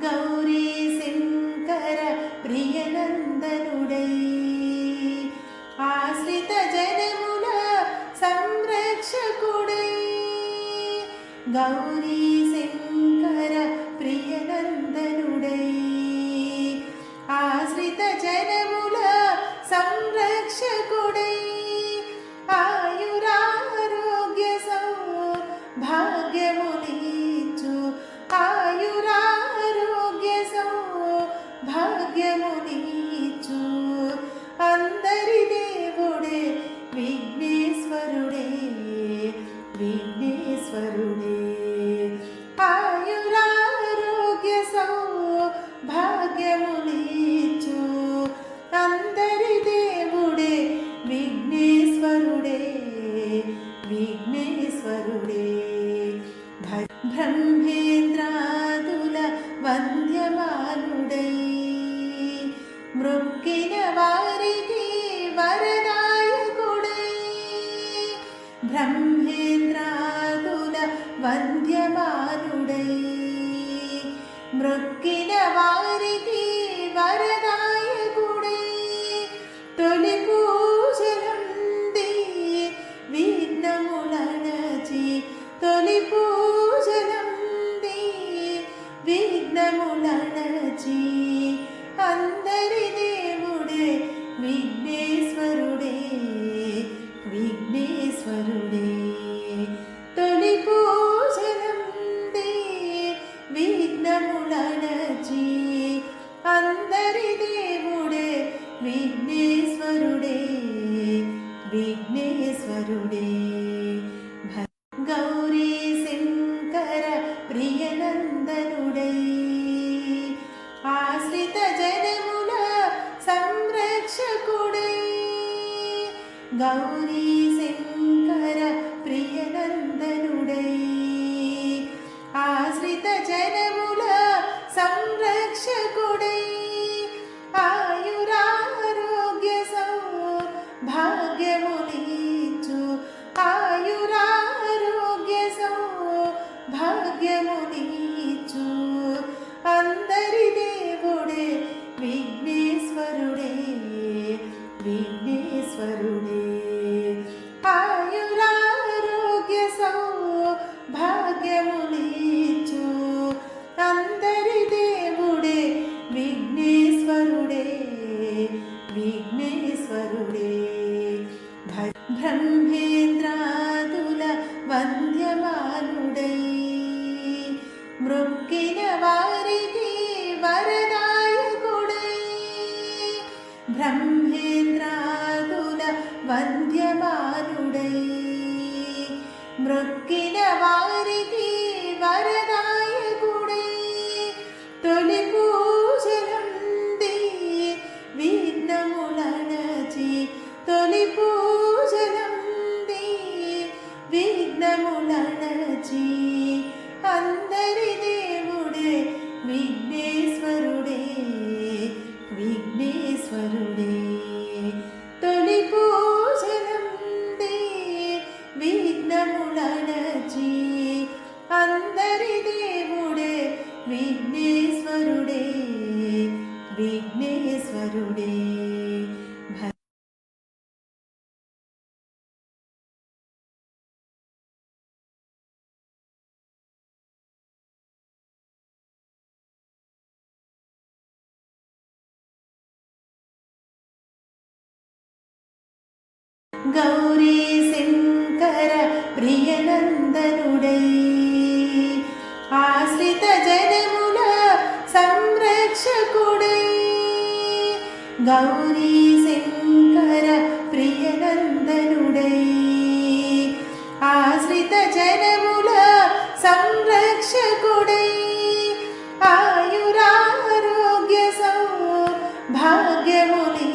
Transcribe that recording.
ഗൗരി ശങ്കര പ്രിയനന്ദനുടൈ. ആശ്രിത ജനമുല സംരക്ഷകുടേ. ഗൗരീശങ്കര ശങ്കര പ്രിയനന്ദനുടൈ. ആശ്രിത ജനമുല സംരക്ഷകുടേ. ആയുരാരോഗ്യ സൗഭാഗ്യമുനീച്ചു ആയുരാരോഗ്യ സൗഭാഗ്യമുനീച്ചു അന്തരിദേവുടെ വിഘ്നേശ്വരുടെ വിഘ്നേശ്വരുടെ ആയുരാരോഗ്യ സൗഭാഗ്യമുനീച്ചു അന്തരിദേവുടെ വിഘ്നേശ്വരുടെ വിഘ്നേശ്വരുടെ ബ്രഹ്മേന്ദ്രാതുല വന്ധ്യമാനുടൈ മൃക്കിന വന്ധ്യമാനുടൈ മൃക്കിന വാരികി വരദായകുടൈ. തൊലി പൂജനം ദേ വിഘ്നമുളണചി തൊലി പൂജനം ദേ വിഘ്നമുളണചി അന്തരി ദേവുടെ വിഘ്നേശ്വരുടെ गौरी सिङ्गरप्रियन्धु आश्रितजनमु സൗഭാഗ്യമുനീച്ചു അന്തരിദേവുടെ വിഘ്നേശ്വരുടെ വിഘ്നേശ്വരുടെ. ബ്രഹ്മേന്ദ്രാതുല വന്ധ്യമാനുടൈ മൃക്കിന വാരികി വരദായകുടൈ. ബ്രഹ്മേന്ദ്രാതുല വന്ധ്യമാനുടൈ തൊലി പൂജനം ദേ വിഘ്നമുളണചി അന്തരി ദേവുടെ വിഘ്നേശ്വരുടെ വിഘ്നേശ്വരുടെ. തൊലി പൂജനം ദേ വിഘ്നമുളണചി അന്തരി ദേവുടെ ഗൗരി ശങ്കര പ്രിയനന്ദനുടെ. ആശ്രിത ജനമുല സംരക്ഷകുടൈ. ഗൗരി ശങ്കര പ്രിയനന്ദനുടെ. ആശ്രിത ജനമുല സംരക്ഷകുടൈ. ആയുരാരോഗ്യ സൗഭാഗ്യമുനി